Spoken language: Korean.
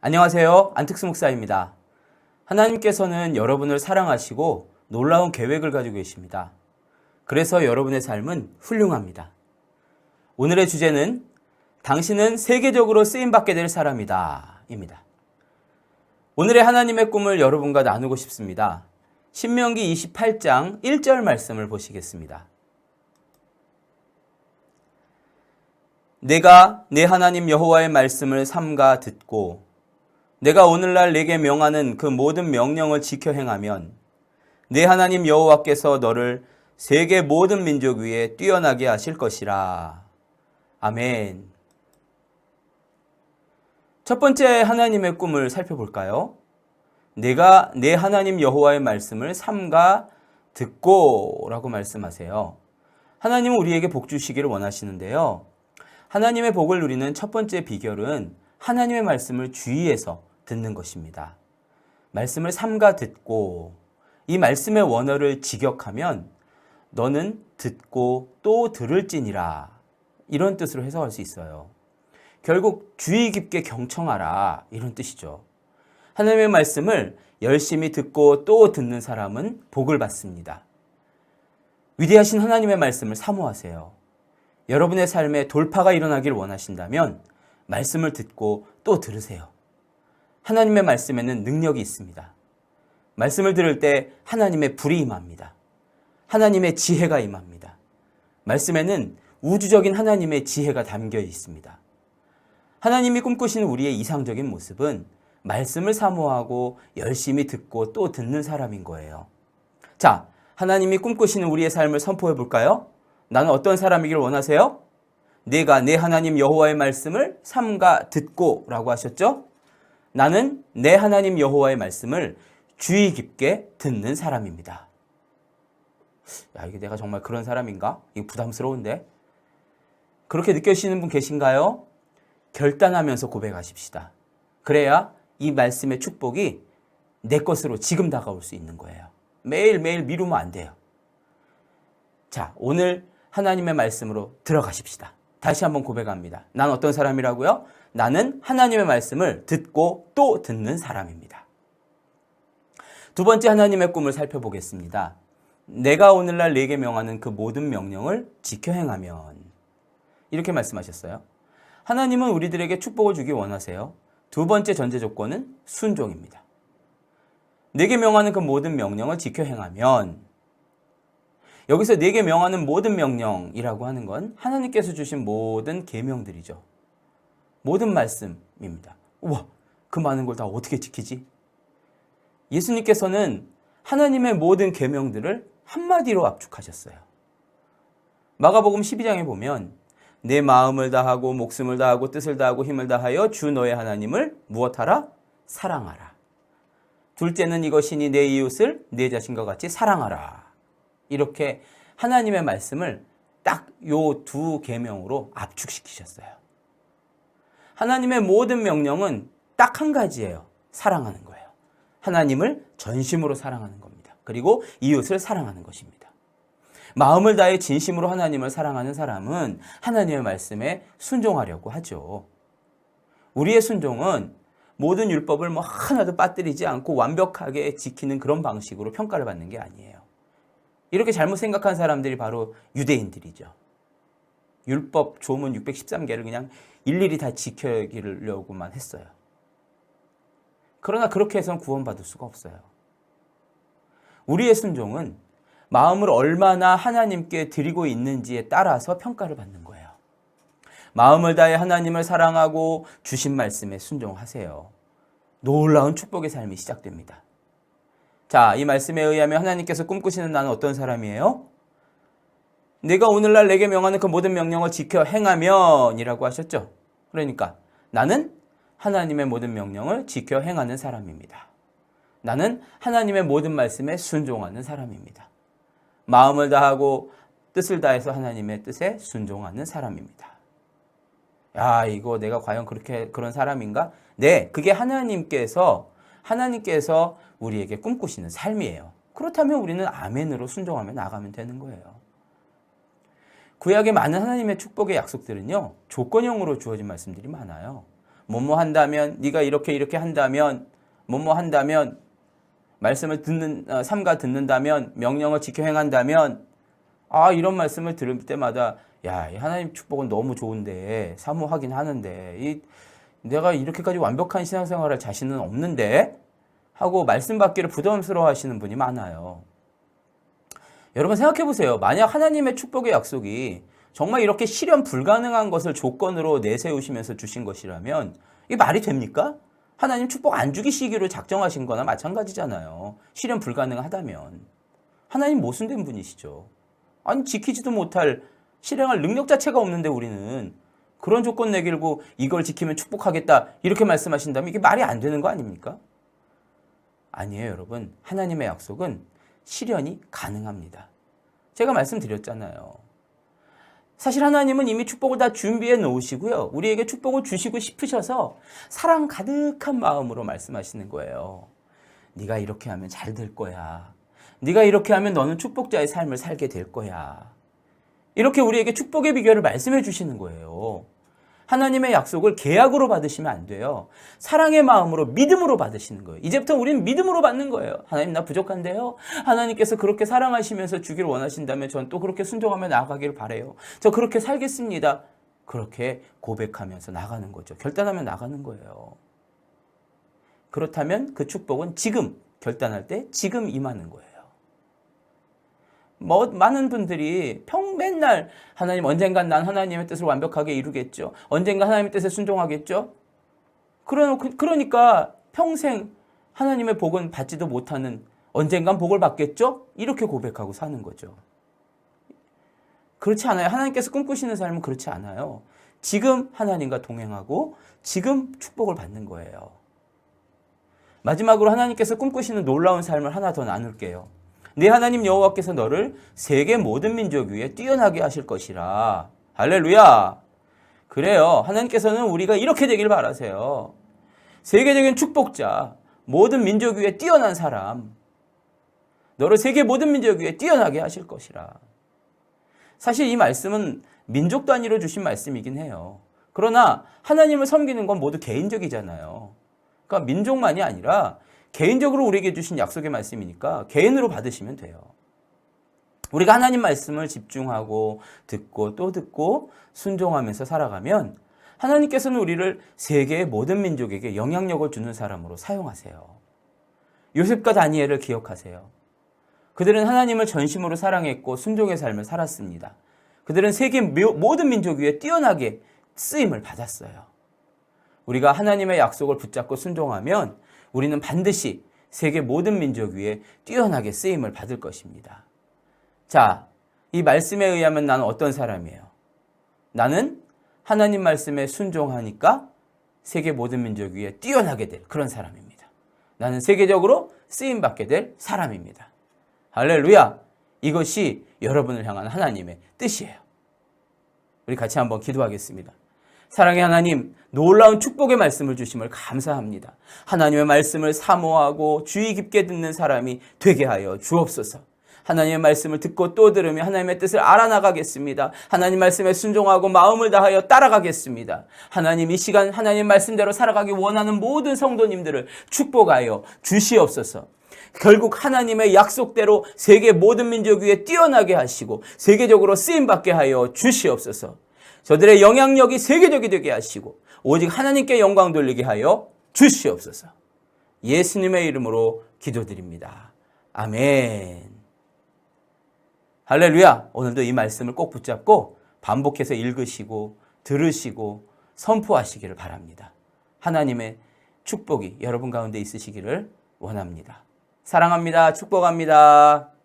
안녕하세요. 안특수 목사입니다. 하나님께서는 여러분을 사랑하시고 놀라운 계획을 가지고 계십니다. 그래서 여러분의 삶은 훌륭합니다. 오늘의 주제는 당신은 세계적으로 쓰임받게 될 사람이다. 입니다. 오늘의 하나님의 꿈을 여러분과 나누고 싶습니다. 신명기 28장 1절 말씀을 보시겠습니다. 내가 내 하나님 여호와의 말씀을 삼가 듣고 내가 오늘날 내게 명하는 그 모든 명령을 지켜 행하면 내 하나님 여호와께서 너를 세계 모든 민족 위에 뛰어나게 하실 것이라. 아멘. 첫 번째 하나님의 꿈을 살펴볼까요? 내가 내 하나님 여호와의 말씀을 삼가 듣고라고 말씀하세요. 하나님은 우리에게 복 주시기를 원하시는데요. 하나님의 복을 누리는 첫 번째 비결은 하나님의 말씀을 주의해서 듣는 것입니다. 말씀을 삼가 듣고 이 말씀의 원어를 직역하면 너는 듣고 또 들을지니라 이런 뜻으로 해석할 수 있어요. 결국 주의 깊게 경청하라 이런 뜻이죠. 하나님의 말씀을 열심히 듣고 또 듣는 사람은 복을 받습니다. 위대하신 하나님의 말씀을 사모하세요. 여러분의 삶에 돌파가 일어나길 원하신다면 말씀을 듣고 또 들으세요. 하나님의 말씀에는 능력이 있습니다. 말씀을 들을 때 하나님의 불이 임합니다. 하나님의 지혜가 임합니다. 말씀에는 우주적인 하나님의 지혜가 담겨 있습니다. 하나님이 꿈꾸시는 우리의 이상적인 모습은 말씀을 사모하고 열심히 듣고 또 듣는 사람인 거예요. 자, 하나님이 꿈꾸시는 우리의 삶을 선포해 볼까요? 나는 어떤 사람이길 원하세요? 내가 내 하나님 여호와의 말씀을 삼가 듣고라고 하셨죠? 나는 내 하나님 여호와의 말씀을 주의 깊게 듣는 사람입니다. 야, 이게 내가 정말 그런 사람인가? 이거 부담스러운데. 그렇게 느껴지시는 분 계신가요? 결단하면서 고백하십시다. 그래야 이 말씀의 축복이 내 것으로 지금 다가올 수 있는 거예요. 매일매일 미루면 안 돼요. 자, 오늘 하나님의 말씀으로 들어가십시다. 다시 한번 고백합니다. 난 어떤 사람이라고요? 나는 하나님의 말씀을 듣고 또 듣는 사람입니다. 두 번째 하나님의 꿈을 살펴보겠습니다. 내가 오늘날 내게 명하는 그 모든 명령을 지켜 행하면 이렇게 말씀하셨어요. 하나님은 우리들에게 축복을 주기 원하세요. 두 번째 전제 조건은 순종입니다. 내게 명하는 그 모든 명령을 지켜 행하면 여기서 내게 명하는 모든 명령이라고 하는 건 하나님께서 주신 모든 계명들이죠. 모든 말씀입니다. 우와, 그 많은 걸 다 어떻게 지키지? 예수님께서는 하나님의 모든 계명들을 한마디로 압축하셨어요. 마가복음 12장에 보면 내 마음을 다하고 목숨을 다하고 뜻을 다하고 힘을 다하여 주 너의 하나님을 무엇하라? 사랑하라. 둘째는 이것이니 내 이웃을 내 자신과 같이 사랑하라. 이렇게 하나님의 말씀을 딱 요 두 계명으로 압축시키셨어요. 하나님의 모든 명령은 딱 한 가지예요. 사랑하는 거예요. 하나님을 전심으로 사랑하는 겁니다. 그리고 이웃을 사랑하는 것입니다. 마음을 다해 진심으로 하나님을 사랑하는 사람은 하나님의 말씀에 순종하려고 하죠. 우리의 순종은 모든 율법을 뭐 하나도 빠뜨리지 않고 완벽하게 지키는 그런 방식으로 평가를 받는 게 아니에요. 이렇게 잘못 생각한 사람들이 바로 유대인들이죠. 율법 조문 613개를 그냥 일일이 다 지키려고만 했어요. 그러나 그렇게 해서는 구원받을 수가 없어요. 우리의 순종은 마음을 얼마나 하나님께 드리고 있는지에 따라서 평가를 받는 거예요. 마음을 다해 하나님을 사랑하고 주신 말씀에 순종하세요. 놀라운 축복의 삶이 시작됩니다. 자, 이 말씀에 의하면 하나님께서 꿈꾸시는 나는 어떤 사람이에요? 내가 오늘날 내게 명하는 그 모든 명령을 지켜 행하면이라고 하셨죠. 그러니까 나는 하나님의 모든 명령을 지켜 행하는 사람입니다. 나는 하나님의 모든 말씀에 순종하는 사람입니다. 마음을 다하고 뜻을 다해서 하나님의 뜻에 순종하는 사람입니다. 야, 이거 내가 과연 그렇게 그런 사람인가? 네, 그게 하나님께서 하나님께서 우리에게 꿈꾸시는 삶이에요. 그렇다면 우리는 아멘으로 순종하며 나가면 되는 거예요. 구약의 많은 하나님의 축복의 약속들은요, 조건형으로 주어진 말씀들이 많아요. 뭐뭐 한다면 네가 이렇게 이렇게 한다면 뭐뭐 한다면 말씀을 듣는 어, 삼가 듣는다면 명령을 지켜 행한다면 아 이런 말씀을 들을 때마다 야, 이 하나님 축복은 너무 좋은데 사모하긴 하는데 이 내가 이렇게까지 완벽한 신앙생활할 자신은 없는데 하고 말씀 받기를 부담스러워 하시는 분이 많아요. 여러분 생각해 보세요. 만약 하나님의 축복의 약속이 정말 이렇게 실현 불가능한 것을 조건으로 내세우시면서 주신 것이라면 이게 말이 됩니까? 하나님 축복 안 주기시기로 작정하신 거나 마찬가지잖아요. 실현 불가능하다면. 하나님 모순된 분이시죠. 아니, 지키지도 못할 실행할 능력 자체가 없는데 우리는 그런 조건 내길고 이걸 지키면 축복하겠다. 이렇게 말씀하신다면 이게 말이 안 되는 거 아닙니까? 아니에요, 여러분. 하나님의 약속은 실현이 가능합니다. 제가 말씀드렸잖아요. 사실 하나님은 이미 축복을 다 준비해 놓으시고요. 우리에게 축복을 주시고 싶으셔서 사랑 가득한 마음으로 말씀하시는 거예요. 네가 이렇게 하면 잘 될 거야. 네가 이렇게 하면 너는 축복자의 삶을 살게 될 거야. 이렇게 우리에게 축복의 비결을 말씀해 주시는 거예요. 하나님의 약속을 계약으로 받으시면 안 돼요. 사랑의 마음으로 믿음으로 받으시는 거예요. 이제부터 우리는 믿음으로 받는 거예요. 하나님 나 부족한데요. 하나님께서 그렇게 사랑하시면서 주기를 원하신다면 전 또 그렇게 순종하며 나아가기를 바래요. 저 그렇게 살겠습니다. 그렇게 고백하면서 나가는 거죠. 결단하며 나가는 거예요. 그렇다면 그 축복은 지금 결단할 때 지금 임하는 거예요. 뭐 많은 분들이 평 맨날 하나님 언젠간 난 하나님의 뜻을 완벽하게 이루겠죠. 언젠가 하나님의 뜻에 순종하겠죠. 그러, 그러니까 평생 하나님의 복은 받지도 못하는 언젠간 복을 받겠죠? 이렇게 고백하고 사는 거죠. 그렇지 않아요. 하나님께서 꿈꾸시는 삶은 그렇지 않아요. 지금 하나님과 동행하고 지금 축복을 받는 거예요. 마지막으로 하나님께서 꿈꾸시는 놀라운 삶을 하나 더 나눌게요. 네 하나님 여호와께서 너를 세계 모든 민족 위에 뛰어나게 하실 것이라. 할렐루야. 그래요. 하나님께서는 우리가 이렇게 되길 바라세요. 세계적인 축복자, 모든 민족 위에 뛰어난 사람, 너를 세계 모든 민족 위에 뛰어나게 하실 것이라. 사실 이 말씀은 민족 단위로 주신 말씀이긴 해요. 그러나 하나님을 섬기는 건 모두 개인적이잖아요. 그러니까 민족만이 아니라 개인적으로 우리에게 주신 약속의 말씀이니까 개인으로 받으시면 돼요. 우리가 하나님 말씀을 집중하고 듣고 또 듣고 순종하면서 살아가면 하나님께서는 우리를 세계의 모든 민족에게 영향력을 주는 사람으로 사용하세요. 요셉과 다니엘을 기억하세요. 그들은 하나님을 전심으로 사랑했고 순종의 삶을 살았습니다. 그들은 세계 모든 민족 위에 뛰어나게 쓰임을 받았어요. 우리가 하나님의 약속을 붙잡고 순종하면 우리는 반드시 세계 모든 민족 위에 뛰어나게 쓰임을 받을 것입니다. 자, 이 말씀에 의하면 나는 어떤 사람이에요? 나는 하나님 말씀에 순종하니까 세계 모든 민족 위에 뛰어나게 될 그런 사람입니다. 나는 세계적으로 쓰임 받게 될 사람입니다. 할렐루야! 이것이 여러분을 향한 하나님의 뜻이에요. 우리 같이 한번 기도하겠습니다. 사랑의 하나님, 놀라운 축복의 말씀을 주심을 감사합니다. 하나님의 말씀을 사모하고 주의 깊게 듣는 사람이 되게 하여 주옵소서. 하나님의 말씀을 듣고 또 들으며 하나님의 뜻을 알아나가겠습니다. 하나님 말씀에 순종하고 마음을 다하여 따라가겠습니다. 하나님 이 시간 하나님 말씀대로 살아가기 원하는 모든 성도님들을 축복하여 주시옵소서. 결국 하나님의 약속대로 세계 모든 민족 위에 뛰어나게 하시고 세계적으로 쓰임 받게 하여 주시옵소서. 저들의 영향력이 세계적이 되게 하시고 오직 하나님께 영광 돌리게 하여 주시옵소서. 예수님의 이름으로 기도드립니다. 아멘. 할렐루야. 오늘도 이 말씀을 꼭 붙잡고 반복해서 읽으시고 들으시고 선포하시기를 바랍니다. 하나님의 축복이 여러분 가운데 있으시기를 원합니다. 사랑합니다. 축복합니다.